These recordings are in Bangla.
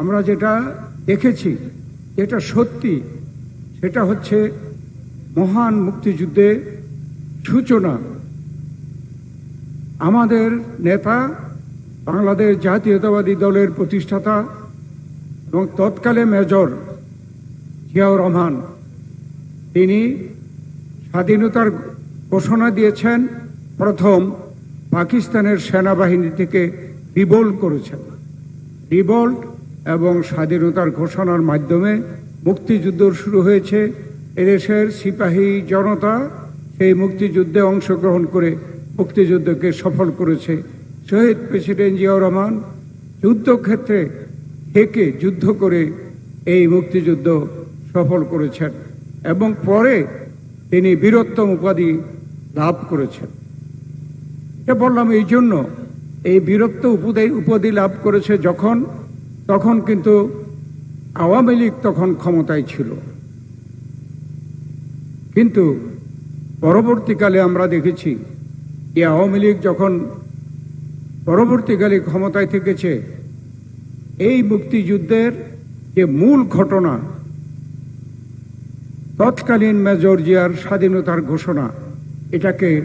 আমরা যেটা দেখেছি, যেটা সত্যি, সেটা হচ্ছে মহান মুক্তিযুদ্ধে সূচনা। আমাদের নেতা, বাংলাদেশ জাতীয়তাবাদী দলের প্রতিষ্ঠাতা এবং তৎকালে মেজর জিয়াউর রহমান, তিনি স্বাধীনতার ঘোষণা দিয়েছেন, প্রথম পাকিস্তানের সেনাবাহিনী থেকে রিভোল্ট করেছেন। রিভোল্ট এবং স্বাধীনতার ঘোষণার মাধ্যমে মুক্তিযুদ্ধ শুরু হয়েছে। এদেশের সিপাহী জনতা সেই মুক্তিযুদ্ধে অংশগ্রহণ করে মুক্তিযুদ্ধকে সফল করেছে। শহীদ প্রেসিডেন্ট জিয়াউর রহমান যুদ্ধক্ষেত্রে থেকে যুদ্ধ করে এই মুক্তিযুদ্ধ সফল করেছেন এবং পরে তিনি বীরত্তম উপাধি লাভ করেছেন। এটা বললাম এই জন্য এই বীরত্ব উপাধি উপাধি লাভ করেছে যখন তখন কিন্তু আওয়ামী লীগ তখন ক্ষমতায় ছিল। কিন্তু পরবর্তীকালে আমরা দেখেছি যে আওয়ামী লীগ যখন পরবর্তীকালে ক্ষমতায় থেকেছে, এই মুক্তিযুদ্ধের যে মূল ঘটনা, তৎকালীন মেজর জিয়ার স্বাধীনতার ঘোষণা, এটাকে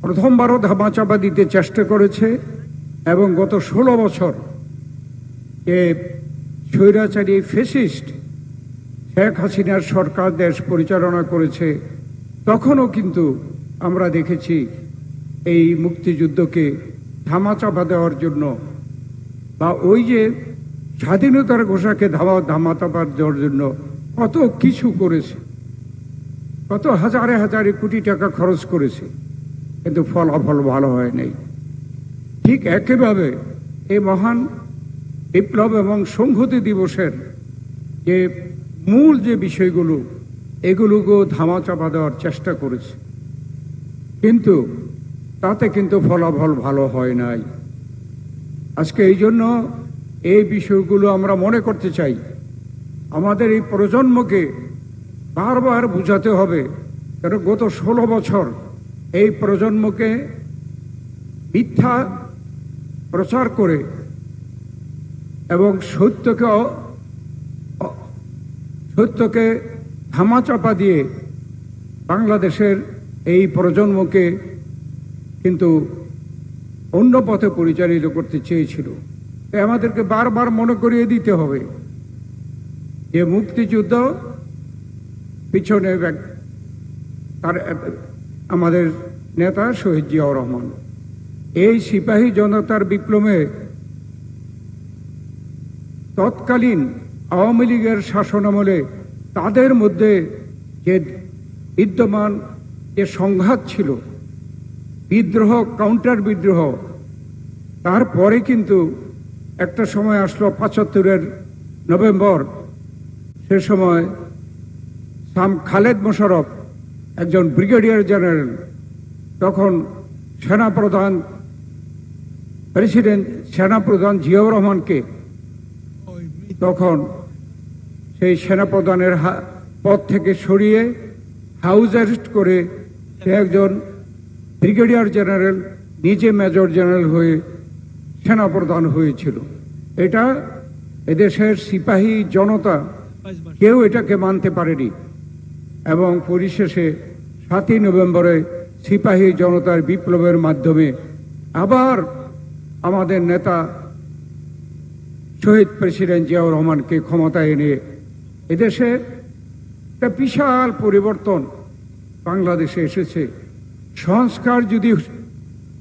প্রথমবারও ধামাচাপা দিতে চেষ্টা করেছে এবং গত ষোলো বছর যে স্বৈরাচারী ফেসিস্ট শেখ হাসিনার সরকার দেশ পরিচালনা করেছে, তখনও কিন্তু আমরা দেখেছি এই মুক্তিযুদ্ধকে ধামাচাপা দেওয়ার জন্য বা ওই যে স্বাধীনতার ঘোষাকে ধামা ধামাচাপা দেওয়ার জন্য কত কিছু করেছে, কত হাজারে হাজারে কোটি টাকা খরচ করেছে, কিন্তু ফলাফল ভালো হয় নাই। ঠিক একইভাবে এই মহান বিপ্লব এবং সংহতি দিবসের যে মূল যে বিষয়গুলো, এগুলোকেও ধামাচাপা দেওয়ার চেষ্টা করেছে। কিন্তু তাতে কিন্তু ফলাফল ভালো হয় নাই। আজকে এই জন্য এই বিষয়গুলো আমরা মনে করতে চাই। আমাদের এই প্রজন্মকে বারবার বুঝাতে হবে কারণ গত ষোলো বছর এই প্রজন্মকে মিথ্যা প্রচার করে এবং সত্যকে সত্যকে ধামাচাপা দিয়ে বাংলাদেশের এই প্রজন্মকে কিন্তু অন্য পথে পরিচালিত করতে চেয়েছিল। তাই আমাদেরকে বারবার মনে করিয়ে দিতে হবে যে মুক্তিযুদ্ধ পিছনে তার আমাদের নেতা শহীদ জিয়াউর রহমান। এই সিপাহী জনতার বিপ্লবে তৎকালীন আওয়ামী লীগের শাসনামলে তাদের মধ্যে যে বিদ্যমান যে সংঘাত ছিল, বিদ্রোহ কাউন্টার বিদ্রোহ তারপরে কিন্তু একটা সময় আসলো পঁচাত্তরের নভেম্বর। সে সময় সাম খালেদ মোশারফ একজন ব্রিগেডিয়ার জেনারেল, তখন সেনাপ্রধান, প্রেসিডেন্ট সেনাপ্রধান জিয়াউর রহমানকে তখন সেই সেনাপ্রধানের পদ থেকে সরিয়ে হাউস অ্যারেস্ট করে সে একজন ব্রিগেডিয়ার জেনারেল, নিজে মেজর জেনারেল হয়ে সেনাপ্রধান হয়েছিল। এটা এদেশের সিপাহী জনতা কেউ এটাকে মানতে পারেনি এবং পরিশেষে সাতই নভেম্বরে সিপাহী জনতার বিপ্লবের মাধ্যমে আবার আমাদের নেতা শহীদ প্রেসিডেন্ট জিয়াউর রহমানকে ক্ষমতায় এনে এদেশে একটা বিশাল পরিবর্তন বাংলাদেশে এসেছে। সংস্কার যদি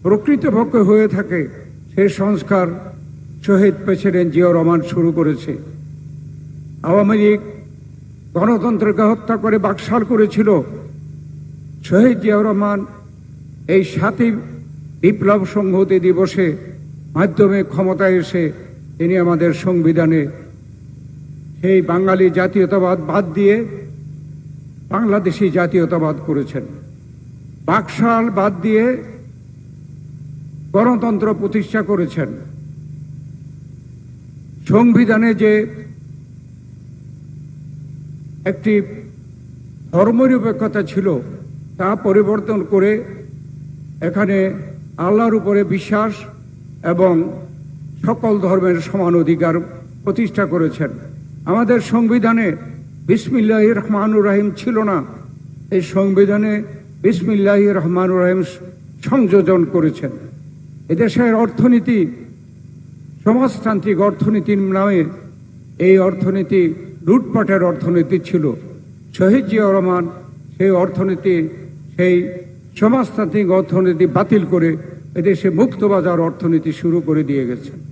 প্রকৃতপক্ষে হয়ে থাকে সেই সংস্কার শহীদ প্রেসিডেন্ট জিয়াউর রহমান শুরু করেছে। আওয়ামী লীগ গণতন্ত্রকে হত্যা করে বাকশাল করেছিল। শহীদ জিয়াউর রহমান এই সাতই বিপ্লব সংহতি দিবসে মাধ্যমে ক্ষমতায় এসে তিনি আমাদের সংবিধানে সেই বাঙালি জাতীয়তাবাদ বাদ দিয়ে বাংলাদেশি জাতীয়তাবাদ করেছেন। বাকশাল বাদ দিয়ে গণতন্ত্র প্রতিষ্ঠা করেছেন। সংবিধানে যে একটি ধর্মনিরপেক্ষতা ছিল, তা পরিবর্তন করে এখানে আল্লাহর উপরে বিশ্বাস এবং সকল ধর্মের সমান অধিকার প্রতিষ্ঠা করেছেন। আমাদের সংবিধানে বিসমিল্লাহ রহমানুর রাহিম ছিল না। এই সংবিধানে বিসমিল্লাহ রহমানুর রাহিম সংযোজন করেছেন। এদেশের অর্থনীতি, সমাজতান্ত্রিক অর্থনীতির নামে এই অর্থনীতি লুটপাটের অর্থনীতি ছিল। শহীদ জিয়া রহমান সেই অর্থনীতি, সেই সমাজতান্ত্রিক অর্থনীতি বাতিল করে এদেশে মুক্তবাজার অর্থনীতি শুরু করে দিয়ে গেছেন।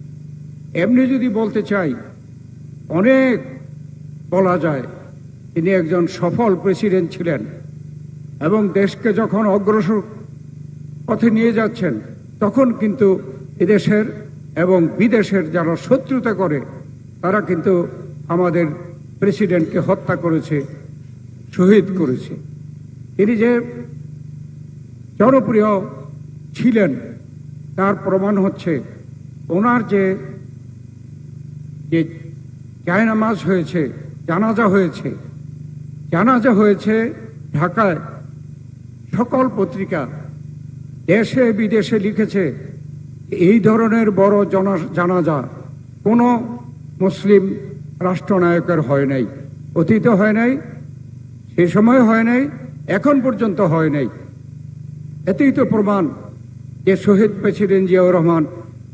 এমনি যদি বলতে চাই, অনেক বলা যায় তিনি একজন সফল প্রেসিডেন্ট ছিলেন এবং দেশকে যখন অগ্রসর পথে নিয়ে যাচ্ছেন, তখন কিন্তু এদেশের এবং বিদেশের যারা শত্রুতা করে, তারা কিন্তু আমাদের প্রেসিডেন্টকে হত্যা করেছে, শহীদ করেছে। তিনি যে জনপ্রিয় ছিলেন, তার প্রমাণ হচ্ছে ওনার যে যে জায়নামাজ হয়েছে, জানাজা হয়েছে জানাজা হয়েছে ঢাকায়। সকল পত্রিকা দেশে বিদেশে লিখেছে এই ধরনের বড় জনা- জানাজা কোনো মুসলিম রাষ্ট্রনায়কের হয় নাই, অতীতে হয় নাই, সে সময় হয় নাই, এখন পর্যন্ত হয় নাই। এতেই তো প্রমাণ যে শহীদ প্রেসিডেন্ট জিয়াউর রহমান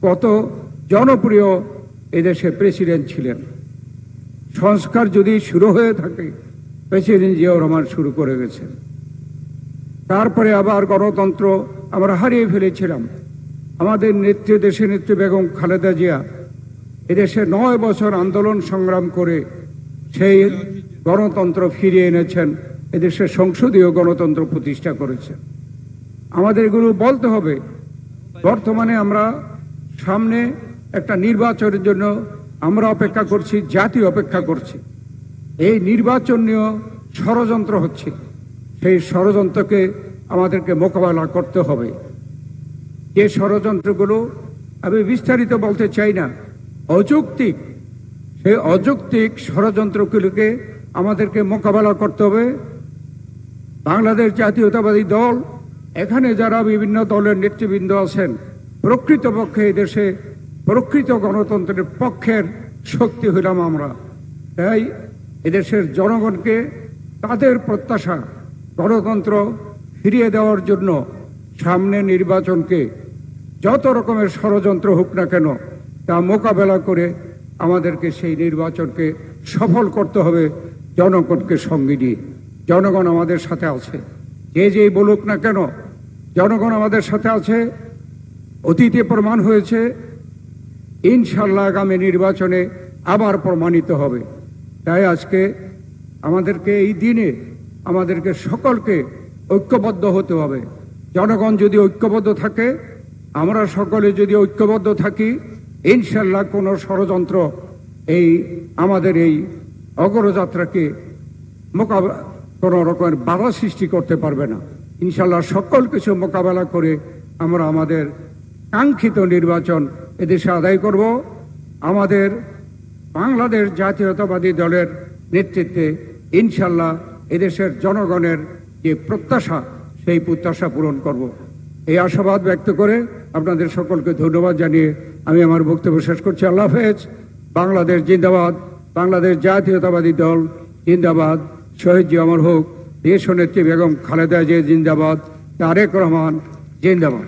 কত জনপ্রিয় এদেশে প্রেসিডেন্ট ছিলেন। সংস্কার যদি শুরু হয়ে থাকে, প্রেসিডেন্ট জিয়াউর রহমান শুরু করে গেছেন। তারপরে আবার গণতন্ত্র আমরা হারিয়ে ফেলেছিলাম। আমাদের নেত্রী, দেশের নেত্রী বেগম খালেদা জিয়া এদেশে নয় বছর আন্দোলন সংগ্রাম করে সেই গণতন্ত্র ফিরিয়ে এনেছেন এদেশে সংসদীয় গণতন্ত্র প্রতিষ্ঠা করেছেন। আমাদের এগুলো বলতে হবে। বর্তমানে আমরা সামনে একটা নির্বাচনের জন্য আমরা অপেক্ষা করছি, জাতি অপেক্ষা করছি। এই নির্বাচনীয় ষড়যন্ত্র হচ্ছে। সেই ষড়যন্ত্রকে আমাদেরকে মোকাবেলা করতে হবে। যে ষড়যন্ত্রগুলো আমি বিস্তারিত বলতে চাই না, অযৌক্তিক। সেই অযৌক্তিক ষড়যন্ত্রগুলোকে আমাদেরকে মোকাবেলা করতে হবে। বাংলাদেশ জাতীয়তাবাদী দল, এখানে যারা বিভিন্ন দলের নেতৃবৃন্দ আছেন, প্রকৃতপক্ষে এই দেশে প্রকৃত গণতন্ত্রের পক্ষের শক্তি হইলাম আমরা। তাই এদেশের জনগণকে তাদের প্রত্যাশা, গণতন্ত্র ফিরিয়ে দেওয়ার জন্য সামনে নির্বাচনকে যত রকমের ষড়যন্ত্র হোক না কেন, তা মোকাবেলা করে আমাদেরকে সেই নির্বাচনকে সফল করতে হবে, জনগণকে সঙ্গে নিয়ে। জনগণ আমাদের সাথে আছে। যে যেই বলুক না কেন, জনগণ আমাদের সাথে আছে। অতীতে প্রমাণ হয়েছে ইনশাল্লাহ আগামী নির্বাচনে আবার প্রমাণিত হবে। তাই আজকে আমাদেরকে এই দিনে আমাদেরকে সকলকে ঐক্যবদ্ধ হতে হবে। জনগণ যদি ঐক্যবদ্ধ থাকে, আমরা সকলে যদি ঐক্যবদ্ধ থাকি ইনশাল্লাহ কোনো ষড়যন্ত্র এই আমাদের এই অগ্রযাত্রাকে মোকাবেলা কোনো রকমের বাধা সৃষ্টি করতে পারবে না। ইনশাল্লাহ সকল কিছু মোকাবেলা করে আমরা আমাদের কাঙ্ক্ষিত নির্বাচন এদেশে আদায় করব। আমাদের বাংলাদেশ জাতীয়তাবাদী দলের নেতৃত্বে ইনশাল্লাহ এদেশের জনগণের যে প্রত্যাশা, সেই প্রত্যাশা পূরণ করব। এই আশাবাদ ব্যক্ত করে আপনাদের সকলকে ধন্যবাদ জানিয়ে আমি আমার বক্তব্য শেষ করছি। আল্লাহ হাফেজ। বাংলাদেশ জিন্দাবাদ। বাংলাদেশ জাতীয়তাবাদী দল জিন্দাবাদ। শহীদ জি অমর হোক। দেশ নেত্রী বেগম খালেদা জিয়া জিন্দাবাদ। তারেক রহমান জিন্দাবাদ।